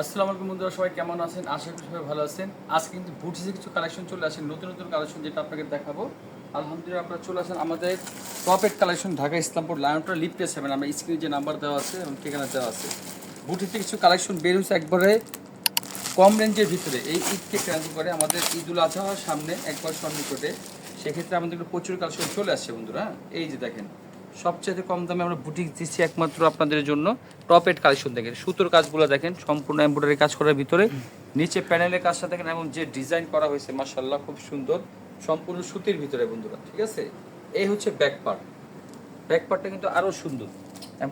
আসসালামু আলাইকুম বন্ধুরা, সবাই কেমন আছেন? আশা করি সবাই ভালো আছেন। আজকে কিন্তু বুটিসে কিছু কালেকশন চলে আসেন নতুন নতুন কালেকশন যেটা আপনাকে দেখাবো। আলহামদুলিল্লাহ আপনারা চলে আসেন আমাদের টপেট কালেকশন ঢাকা ইসলামপুর লায়নটা লিফটে সেভেন আমরা স্ক্রিনে যে নাম্বার দেওয়া আছে এবং ঠিকানা দেওয়া আছে। বুটিতে কিছু কালেকশন বের হয়েছে একবারে কম রেঞ্জের ভিতরে। এই ঈদকে কেন্দ্র করে আমাদের ঈদুল আজহার সামনে একবার সন্নিকটে। সেক্ষেত্রে আমাদের প্রচুর কালেকশন চলে আসছে বন্ধুরা এই যে দেখেন সবচেয়ে কম দামে আমরা বুটিক দিচ্ছি একমাত্র আপনাদের জন্য টপ এড কালেকশন দেখেন। সুতোর কাজগুলো দেখেন, সম্পূর্ণ এমব্রয়ডারি কাজ করার ভিতরে। নিচে প্যানেলের কাজটা দেখেন এবং যে ডিজাইন করা হয়েছে মার্শাল্লাহ খুব সুন্দর। সম্পূর্ণ সুতির ভিতরে বন্ধুরা, ঠিক আছে? এই হচ্ছে ব্যাক পার্ট ব্যাক পার্টটা কিন্তু আরও সুন্দর।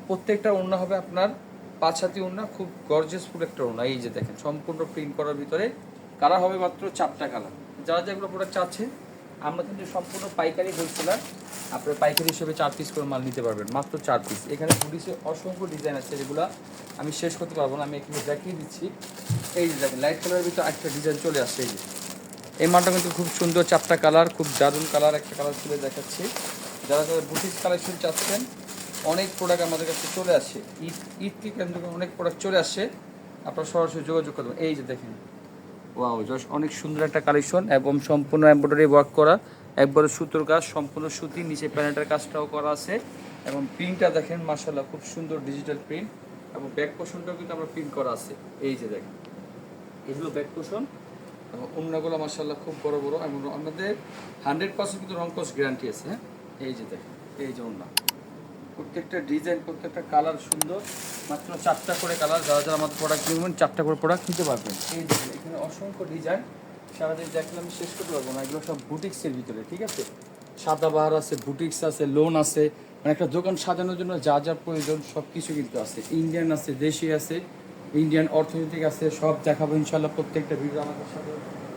প্রত্যেকটা ওড়না হবে আপনার পাঁচ হাতি ওড়না, খুব গর্জেসফুল একটা ওড়না। এই যে দেখেন, সম্পূর্ণ প্রিন্ট করার ভিতরে। কালার হবে মাত্র চারটা কালার যারা যেগুলো প্রোডাক্ট চাচ্ছে আমরা কিন্তু সম্পূর্ণ পাইকারি হোলসেলার, আপনার পাইকারি হিসেবে চার পিস করে মাল নিতে পারবেন, মাত্র চার পিস এখানে পুলিশে অসংখ্য ডিজাইন আছে যেগুলো আমি শেষ করতে পারব না, আমি এখানে দেখিয়ে দিচ্ছি। এই যে দেখেন লাইট কালারের ভিতরে একটা ডিজাইন চলে আসছে, এই যে। এই মালটা কিন্তু খুব সুন্দর, চারটা কালার খুব দারুণ কালার একটা কালার তুলে দেখাচ্ছি। যারা যারা বুটিক কালেকশন চাচ্ছেন, অনেক প্রোডাক্ট আমাদের কাছে চলে আসছে ঈদ, ঈদকে কেন্দ্র করে অনেক প্রোডাক্ট চলে আসছে আপনারা সরাসরি যোগাযোগ করবেন এই যে দেখেন ওয়াও জশ অনেক সুন্দর একটা কালেকশন এবং সম্পূর্ণ এমব্রয়ডারি ওয়ার্ক করা। একবারে সুতোর কাজ, সম্পূর্ণ সুতি, নিচে প্যানেটের কাজটাও করা আছে। এবং প্রিন্টটা দেখেন মার্শাল্লাহ খুব সুন্দর ডিজিটাল প্রিন্ট এবং ব্যাক পোর্শনটাও কিন্তু আমরা প্রিন্ট করা আছে। এই যে দেখেন, এগুলো ব্যাক পোর্শন এবং অন্যগুলো মার্শাল্লাহ খুব বড় বড় এবং আমাদের হান্ড্রেড পার্সেন্ট কিন্তু রং গ্যারান্টি আছে হ্যাঁ? এই যে দেখেন, এই যে অন্য প্রত্যেকটা ডিজাইন প্রত্যেকটা কালার সুন্দর। মাত্র চারটা করে কালার যারা যারা আমাদের প্রোডাক্ট কিনবেন, চারটা করে প্রোডাক্ট নিতে পারবেন। এই দেখেন, এখানে অসংখ্য ডিজাইন সারাদিন দেখলে আমি শেষ করতে পারব না, এগুলো সব বুটিক্সের ভিতরে, ঠিক আছে? সাদা বাহার আছে বুটিক্স আছে লোন আছে। মানে একটা দোকান সাজানোর জন্য যা যা প্রয়োজন সব কিছু কিন্তু আছে। ইন্ডিয়ান আছে, দেশি আছে ইন্ডিয়ান অর্থনৈতিক আছে, সব দেখাবো ইনশাল্লাহ প্রত্যেকটা ভিডিও আমাদের সাথে।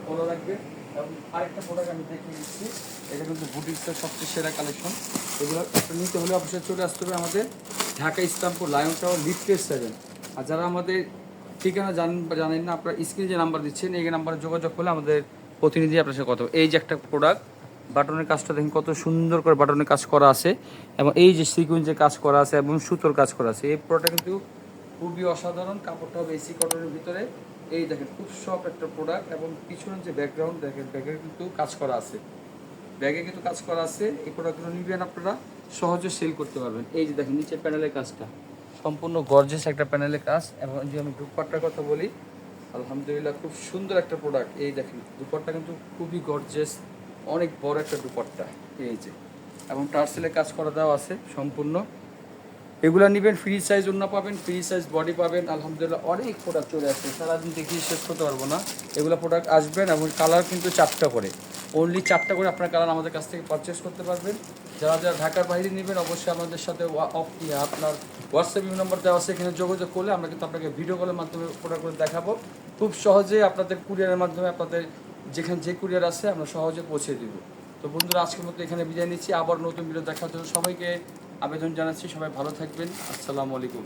ফলো রাখবে এবং আরেকটা প্রোডাক্ট আমি দেখিয়ে দিচ্ছি। এটা কিন্তু বুটিক্সের সবচেয়ে সেরা কালেকশন এগুলো নিতে হলে অবশ্যই চলে আসতে হবে আমাদের ঢাকা ইসলামপুর লায়ন টাওয়ার লিফটের সেভেন আর যারা আমাদের ঠিকানা জানেন বা জানেন না, আপনারা স্ক্রিনে যে নাম্বার দিচ্ছেন, এই নাম্বারে যোগাযোগ করলে আমাদের প্রতিনিধি আপনার সাথে কথা এই যে একটা প্রোডাক্ট বাটনের কাজটা দেখেন কত সুন্দর করে বাটনের কাজ করা আছে এবং এই যে সিকুয়েন্সের কাজ করা আছে এবং সুতোর কাজ করা আছে। এই প্রোডাক্ট কিন্তু খুবই অসাধারণ কাপড়টা হবে এসি কটনের ভিতরে। এই দেখেন, খুব সফট একটা প্রোডাক্ট এবং পিছনের যে ব্যাকগ্রাউন্ড দেখেন ব্যাগে কিন্তু কাজ করা আছে। ব্যাগে কিন্তু কাজ করা আছে, এই প্রোডাক্টগুলো নিবেন আপনারা, সহজে সেল করতে পারবেন। এই যে দেখেন নিচে প্যানেলের কাজটা। সম্পূর্ণ গর্জেস একটা প্যানেলের কাজ। এবং যে আমি দুপাট্টার কথা বলি, আলহামদুলিল্লাহ খুব সুন্দর একটা প্রোডাক্ট এই দেখেন, দুপাট্টা কিন্তু খুবই গর্জেস অনেক বড় একটা দুপাট্টা। এই যে, এবং টার্সেলের কাজ করা দেওয়া আছে সম্পূর্ণ। এগুলো নেবেন ফ্রি সাইজ অন্য পাবেন ফ্রি সাইজ বডি পাবেন, আলহামদুলিল্লাহ অনেক প্রোডাক্ট চলে আসছে। সারাদিন দেখিয়ে শেষ করতে পারব না। এগুলো প্রোডাক্ট আসবেন এবং কালার কিন্তু চারটা করে। অনলি চারটা করে আপনার কালার আমাদের কাছ থেকে পারচেস করতে পারবেন। যারা যারা ঢাকার বাইরে নেবেন, অবশ্যই আমাদের সাথে আপনার হোয়াটসঅ্যাপ নাম্বার দেওয়া আছে, এখানে যোগাযোগ করলে আমরা কিন্তু আপনাকে ভিডিও কলের মাধ্যমে প্রোডাক্ট করে দেখাবো। খুব সহজে আপনাদের কুরিয়ারের মাধ্যমে আপনাদের যেখানে যে কুরিয়ার আছে, আমরা সহজে পৌঁছে দিব। তো বন্ধুরা, আজকের মতো এখানে বিদায় নিচ্ছি। আবার নতুন ভিডিও দেখার জন্য সবাইকে আবেদন জানাচ্ছি সবাই ভালো থাকবেন। আসসালামু আলাইকুম।